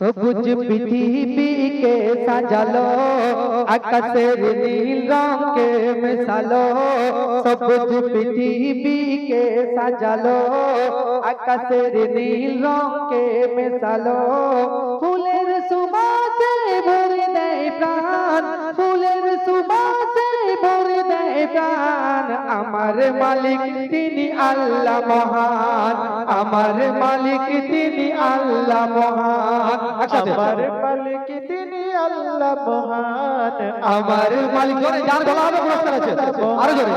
সবুজ পৃথিবীকে সাজালো আকাশের নীল রঙকে মেশালো সবুজ পৃথিবীকে সাজালো আকাশের নীল রঙকে মেশালো ফুলের সুবাসে ভরে দেয় প্রাণ ফুলের সুবাসে ভরে দেয় প্রাণ আমার মালিক তিনি আল্লাহ মহান। আমার মালিক তিনি আল্লাহ মহান। আমার মালিক তিনি আল্লাহ মহান। আমার মালিক জোরে যার গলা হবে পুরস্কার আছে। আরও জোরে।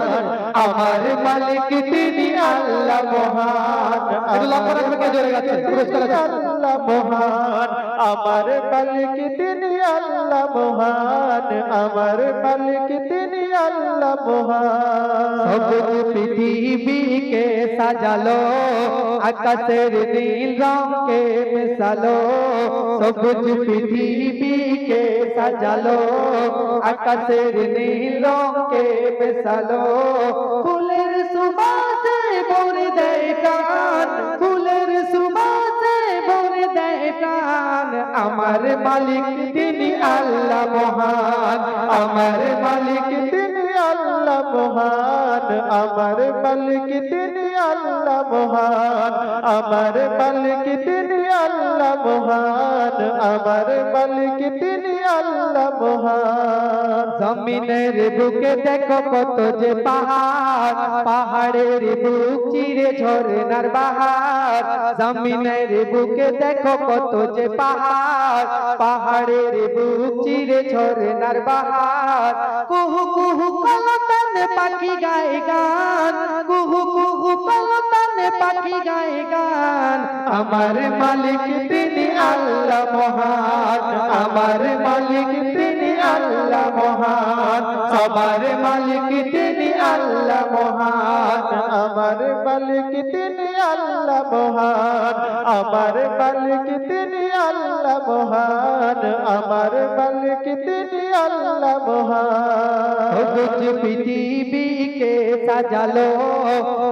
আমার মালিক তিনি আল্লাহ মহান। একটু লম্বা রাখবে কে? জোরে গাচ্ছে পুরস্কার আছে। আল্লাহ মহান। আমার মালিক তিনি আল্লাহ মহান। আমার মালিক তিনি আল্লাহ মহান। সবুজ পৃথিবীকে সাজালো আকাশের নীল রঙকে মেশালো সবুজ পৃথিবীকে সাজালো, আকাশের নীল রঙকে মেশালো ফুলের সুবাসে ভরে দেয় ফুলের সুবাসে ভরে দেয় আমার মালিক তিনি আল্লাহ মহান, আমার মালিক তিনি আল্লাহ মহান, আমার মালিক তিনি আল্লাহ মহান। আমার মালিক তিনি আল্লাহ মহান। আমার মালিক তিনি আল্লাহ মহান। জমিনের বুকে দেখো কত যে পাহাড়। পাহাড়ের বুক চিরে ঝরনার বাহার। জমিনের বুকে দেখো কত যে পাহাড়। পাহাড়ের বুক চিরে ঝরনার বাহার। কুহু কুহু কলতান পাখি গায়ে গান। কুহু কুহু কলতান পাখি গায়ে গান। আমার মালিক তিনি আল্লাহ মহান। আমার মালিক তিনি আল্লাহ মহান। সবার মালিক তিনি আল্লাহ মহান। আমার মালিক তিনি আল্লাহ মহান। আমার মালিক তিনি আল্লাহ মহান। আমার মালিক তিনি আল্লাহ মহান। পৃথিবীকে সাজালো,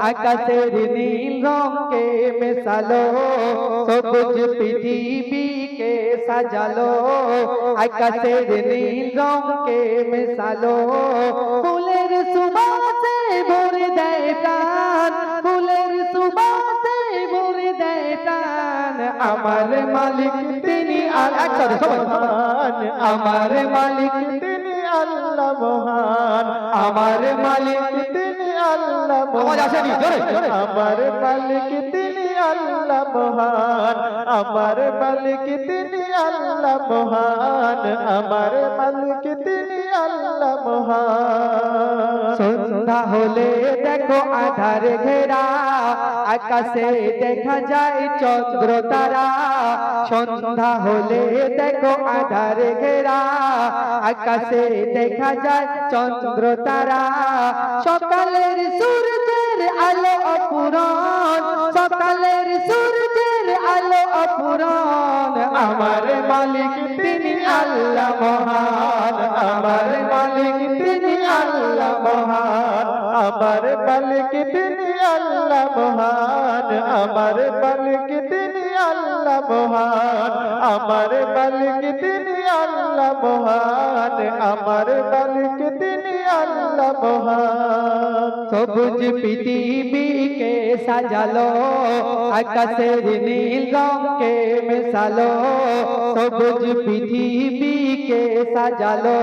আকাশের নীল রঙকে মেশালো। সবুজ পৃথিবীকে সাজালো, আকাশের নীল রঙকে মেশালো। ফুলের সুবাসে ভরে দেয় প্রাণ, ফুলের সুবাসে ভরে দেয় প্রাণ। আমার মালিক তিনি আমার মালিক তিনি আল্লাহ মহান। আমার মালিক তিনি আল্লাহ আসেনি, জোরে। আমার মালিক তিনি আল্লাহ মহান। আমার মালিক তিনি আল্লাহ মহান। আমার মালিক সন্ধ্যা হলে দেখো আধার ঘেরা, আকাশে দেখা যায় চন্দ্র তারা। সন্ধ্যা হলে দেখো আধার ঘেরা, আকাশে দেখা যায় চন্দ্র তারা। সকালের সূর্যের আলো অপুরন সকালের সূর্যের আলো অপুরন আমার মালিক তিনি আল্লাহ মহান, আমার মালিক মহান, আমার মালিক তিনি আল্লাহ মহান, আমার মালিক তিনি আল্লাহ মহান, আমার মালিক তিনি আল্লাহ মহান, আমার মালিক তিনি আল্লাহ মহান সবুজ পৃথিবীকে সাজালো আকাশের নীল রঙকে মেশালো সবুজ পৃথিবীকে সাজালো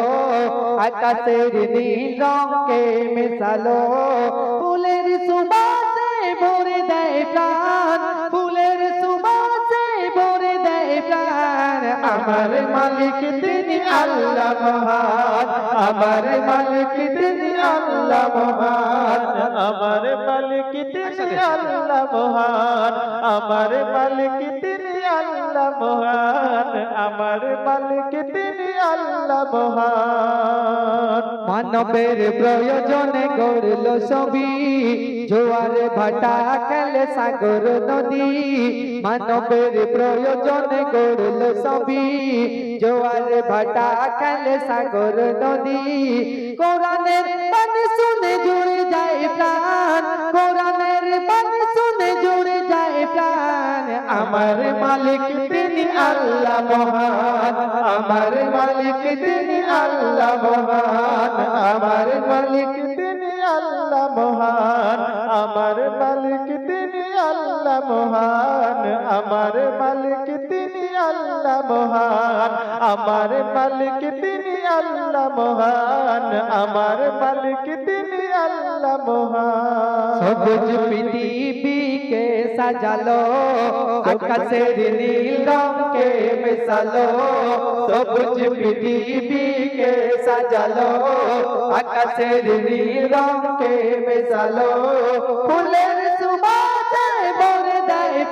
আকাশের নীল রঙকে মেশালো ফুলের সুবাসে ভরে দেয় প্রাণ আমার মালিক তিনি আল্লাহ মহান, আমার মালিক তিনি আল্লাহ মহান, আমার মালিক তিনি আল্লাহ মহান, আমার মালিক তিনি আল্লাহ মহান, আমার মালিক তিনি আল্লাহ মহান। মানবের প্রয়োজনে গড়ল ছবি জোয়ার ভাটা খেলে সাগর নদী, মানবের প্রয়োজনে গড়ল ছবি। জোয়ার ভাটা খেলে সাগর নদী, কোরআনের পানি শুনে জুড়ে যায় প্রাণ। কোরআনের পানি শুনে জুড়ে যায় প্রাণ। আমার মালিক তিনি আল্লাহ মহান। আমার মালিক তিনি আল্লাহ মহান। আল্লাহ মহান, আমার মালিক তিনি আল্লাহ মহান, আমার মালিক তিনি আল্লাহ মহান, আমার মালিক তিনি আল্লাহ মহান। সবুজ পৃথিবীকে সাজালো আকাশের নীল রঙকে মেশালো। সবুজ পৃথিবীকে সাজালো আকাশের নীল রঙকে মেশালো। ফুলের সুবাসে ভরে দেয়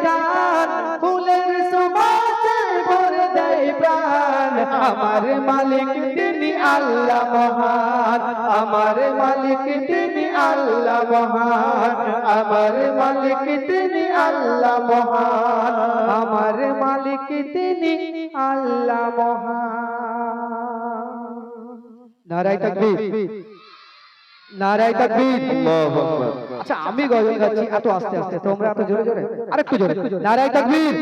প্রাণ, ফুলের সুবাসে ভরে দেয় প্রাণ। আমার মালিক তিনি আল্লাহ মহান, আমার মালিক তিনি আল্লাহ মহান, আমার মালিক তিনি আল্লাহ মহান, আমার মালিক তিনি আল্লাহ মহান। নারায় তাকবীর। নারায় তাকবীর। আচ্ছা আমি গজল গাচ্ছি এত আস্তে আস্তে তোমরা এত জোরে জোরে আরেকটু জোরে। নারায় তাকবীর।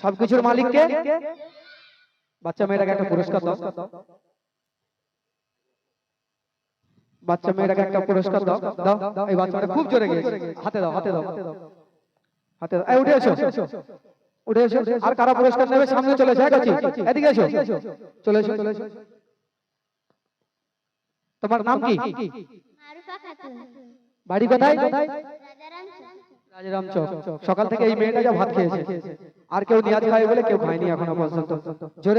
সবকিছুর মালিককে? বাচ্চা মেয়েটাকে একটা পুরস্কার দাও। বাচ্চা মেয়েটাকে একটা পুরস্কার দাও। দাও এই বাচ্চাটা খুব জোরে গেছে হাতে দাও হাতে দাও। হাতে দাও। উঠে এসো। উঠে এসো। আর কারা পুরস্কার নেবে সামনে চলে এসো। এদিকে এসো চলে এসো। চলে এসো। তোমার নাম কি? বাড়ি কোথায়? রাজারাম রাজারাম চক সকাল থেকে এই মেয়েটা যা ভাত খেয়েছে। আর কেউ নিয়াজ খায় বলে কেউ খায়নি এখনও পর্যন্ত। জোরে